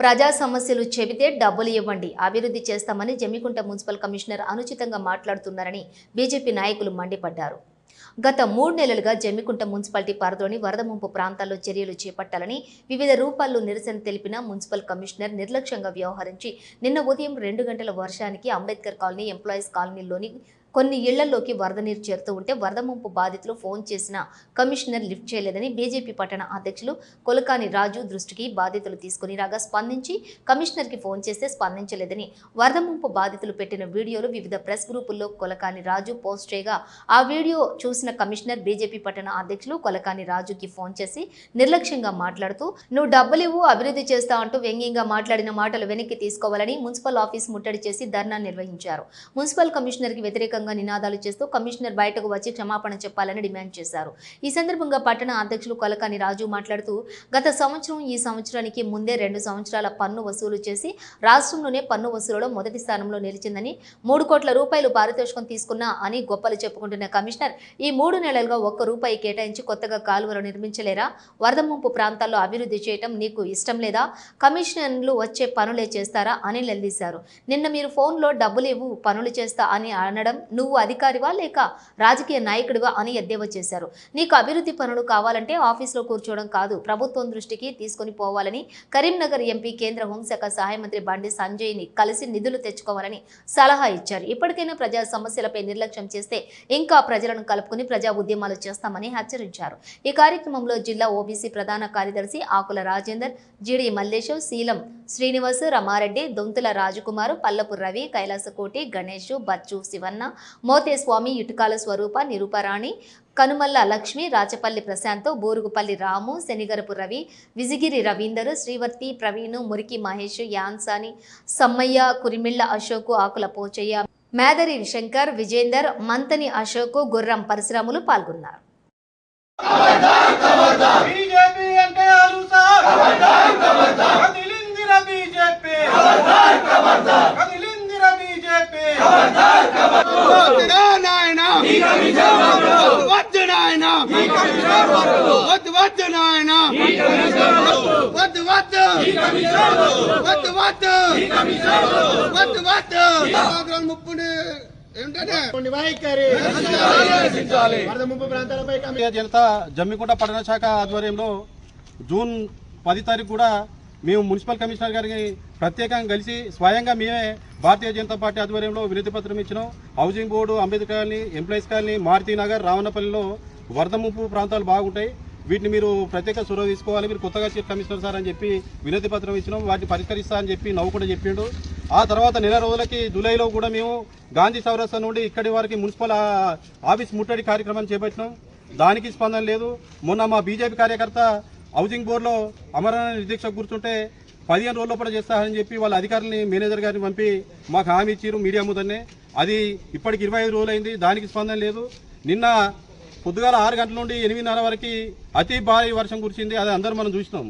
ప్రజా సమస్యలు చెబితే డబ్బులు ఇవ్వండి అభివృద్ధి చేస్తామని జమ్మికుంట మున్సిపల్ కమిషనర్ అనుచితంగా మాట్లాడుతున్నారని బీజేపీ నాయకులు మండిపడ్డారు. గత మూడు నెలలుగా జమ్మికుంట మున్సిపాలిటీ పరిధిలోని వరద ముంపు ప్రాంతాల్లో చర్యలు చేపట్టాలని వివిధ రూపాల్లో నిరసన తెలిపిన మున్సిపల్ కమిషనర్ నిర్లక్ష్యంగా వ్యవహరించి నిన్న ఉదయం రెండు గంటల వర్షానికి అంబేద్కర్ కాలనీ ఎంప్లాయీస్ కాలనీలోని కొన్ని ఇళ్ళలోకి వరద నీరు చేరుతూ ఉంటే వరద ముంపు బాధితులు ఫోన్ చేసిన కమిషనర్ లిఫ్ట్ చేయలేదని బీజేపీ పట్టణ అధ్యక్షులు కొలకాని రాజు దృష్టికి బాధితులు తీసుకుని రాగా స్పందించి కమిషనర్కి ఫోన్ చేస్తే స్పందించలేదని. వరద ముంపు బాధితులు పెట్టిన వీడియోలు వివిధ ప్రెస్ గ్రూపుల్లో కొలకాని రాజు పోస్ట్ చేయగా ఆ వీడియో చూసిన కమిషనర్ బీజేపీ పట్టణ అధ్యక్షులు కొలకాని రాజుకి ఫోన్ చేసి నిర్లక్ష్యంగా మాట్లాడుతూ నువ్వు డబ్బులివ్వు అభివృద్ధి చేస్తా అంటూ వ్యంగ్యంగా మాట్లాడిన మాటలు వెనక్కి తీసుకోవాలని మున్సిపల్ ఆఫీస్ ముట్టడి చేసి ధర్నా నిర్వహించారు. మున్సిపల్ కమిషనర్కి వ్యతిరేక వ్యతిరేకంగా నినాదాలు చేస్తూ కమిషనర్ బయటకు వచ్చి క్షమాపణ చెప్పాలని డిమాండ్ చేశారు. ఈ సందర్భంగా పట్టణ అధ్యక్షులు కొలకాని రాజు మాట్లాడుతూ గత సంవత్సరం ఈ సంవత్సరానికి ముందే రెండు సంవత్సరాల పన్ను వసూలు చేసి రాష్ట్రంలోనే పన్ను వసూలులో మొదటి స్థానంలో నిలిచిందని మూడు కోట్ల రూపాయలు పారితోషికం తీసుకున్నా అని గొప్పలు చెప్పుకుంటున్న కమిషనర్ ఈ మూడు నెలలుగా ఒక్క రూపాయి కేటాయించి కొత్తగా కాలువలు నిర్మించలేరా? వరద ముంపు ప్రాంతాల్లో అభివృద్ధి చేయటం నీకు ఇష్టం లేదా? కమిషనర్లు వచ్చే పనులే చేస్తారా? అని నిలదీశారు నిన్న మీరు ఫోన్లో డబ్బులు ఇవ్వు పనులు చేస్తా అని అనడం నువ్వు అధికారివా లేక రాజకీయ నాయకుడివా అని ఎద్దేవా చేశారు. నీకు అభివృద్ధి పనులు కావాలంటే ఆఫీసులో కూర్చోవడం కాదు. ప్రభుత్వం దృష్టికి తీసుకొని పోవాలని కరీంనగర్ ఎంపీ కేంద్ర హోంశాఖ సహాయ మంత్రి బండి సంజయ్ని కలిసి నిధులు తెచ్చుకోవాలని సలహా ఇచ్చారు. ఇప్పటికైనా ప్రజా సమస్యలపై నిర్లక్ష్యం చేస్తే ఇంకా ప్రజలను కలుపుకుని ప్రజా ఉద్యమాలు చేస్తామని హెచ్చరించారు. ఈ కార్యక్రమంలో జిల్లా ఓబీసీ ప్రధాన కార్యదర్శి ఆకుల రాజేందర్ జీడీ మల్లేశం శీలం శ్రీనివాస్ రమారెడ్డి దొంతుల రాజకుమారు పల్లపు రవి కైలాసకోటి గణేష్ బచ్చు శివన్న మోతేస్వామి ఇటుకాల స్వరూప నిరూపరాణి కనుమల్ల లక్ష్మి రాచపల్లి ప్రశాంత్ బోరుగుపల్లి రాము శనిగరపు రవి విజిగిరి రవీందర్ శ్రీవర్తి ప్రవీణ్ మురికి మహేష్ యాన్సాని సమ్మయ్య కురిమిళ్ళ అశోకు ఆకుల పోచయ్య మేదరి శంకర్ విజేందర్ మంతని అశోక్ గుర్రం పరిశ్రమలు పాల్గొన్నారు బీజేపీ అంటే అలుసా కదిలిందిర బీజేపీ కదిలిందిర బీజేపీ వద్దురా నాయన వద్దు నాయన వద్దు వద్దు నాయన. వద్దు వద్దు. వద్దు వద్దు. వద్దు వద్దు. ముప్పుని జనతా జమ్మికుంట పట్టణ శాఖ ఆధ్వర్యంలో జూన్ పది తారీఖు కూడా మేము మున్సిపల్ కమిషనర్ గారికి ప్రత్యేకంగా కలిసి స్వయంగా మేమే భారతీయ జనతా పార్టీ ఆధ్వర్యంలో వినతి పత్రం ఇచ్చినాం. Housing board Ambedkar colony employees colony Maruti Nagar రావణపల్లిలో వరద ముంపు ప్రాంతాలు బాగుంటాయి. వీటిని మీరు ప్రత్యేక చొరవ తీసుకోవాలి. మీరు కొత్తగా చీఫ్ కమిషనర్ సార్ అని చెప్పి వినతి పత్రం ఇచ్చినాం. వాటిని పరిష్కరిస్తా అని చెప్పి నవ్వు కూడా చెప్పిండు. ఆ తర్వాత నెల రోజులకి జూలైలో కూడా మేము గాంధీ చౌరస్తా నుండి ఇక్కడి వారికి మున్సిపల్ ఆఫీస్ ముట్టడి కార్యక్రమం చేపట్టినాం. దానికి స్పందన లేదు. మొన్న మా బీజేపీ కార్యకర్త హౌసింగ్ బోర్డులో అమరనాథ్ దీక్ష కూర్చుంటే పదిహేను రోజుల లోపల చేస్తారని చెప్పి వాళ్ళ అధికారులని మేనేజర్ గారిని పంపి మాకు హామీ ఇచ్చారు మీడియా ముందరనే. అది ఇప్పటికి ఇరవై ఐదు రోజులైంది. దానికి స్పందన లేదు. నిన్న పొద్దుగాల ఆరు గంటల నుండి ఎనిమిదిన్నర వరకు అతి భారీ వర్షం కురిసింది. అది అందరూ మనం చూసినాం.